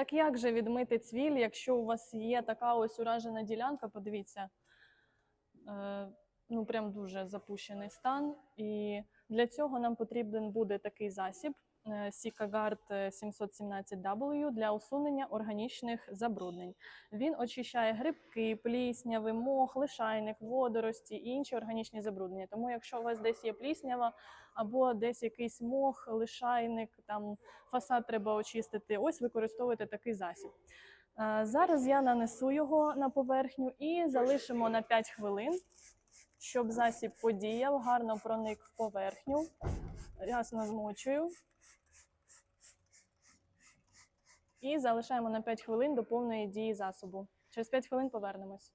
Так як же відмити цвіль, якщо у вас є така ось уражена ділянка, подивіться, е, ну прям дуже запущений стан. І для цього нам потрібен буде такий засіб е, Sicagard 717W для усунення органічних забруднень. Він очищає грибки, плісняви, мох, лишайник, водорості і інші органічні забруднення. Тому, якщо у вас десь є пліснява або десь якийсь мох, лишайник, там фасад треба очистити, ось використовуйте такий засіб. Е, Зараз я нанесу його на поверхню і залишимо на 5 хвилин, щоб засіб подіяв, гарно проник в поверхню. Рясно змочую. І залишаємо на 5 хвилин до повної дії засобу. Через 5 хвилин повернемось.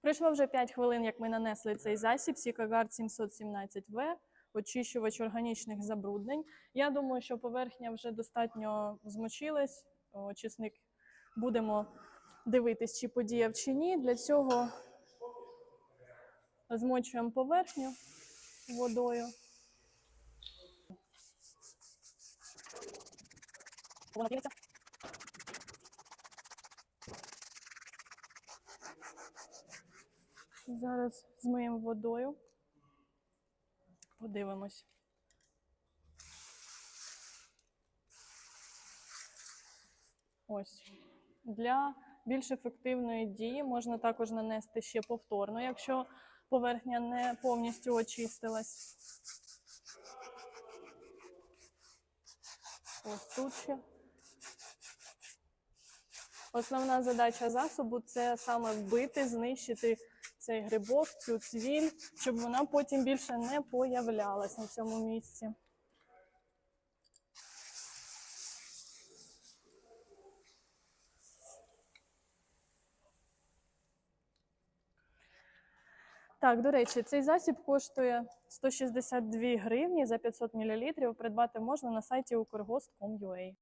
Пройшло вже 5 хвилин, як ми нанесли цей засіб Сікагard 717В, очищувач органічних забруднень. Я думаю, що поверхня вже достатньо змочилась. Очисник будемо дивитись, чи подіяв чи ні. Для цього змочуємо поверхню водою. Вона піниться. Зараз змиємо водою. Подивимось. Ось. Для більш ефективної дії можна також нанести ще повторно, якщо поверхня не повністю очистилась. Ось тут ще. Основна задача засобу це саме вбити, знищити цей грибок, цю цвіль, щоб вона потім більше не появлялась на цьому місці. Так, до речі, цей засіб коштує 162 гривні за 500 мл. Придбати можна на сайті ukrgost.com.ua.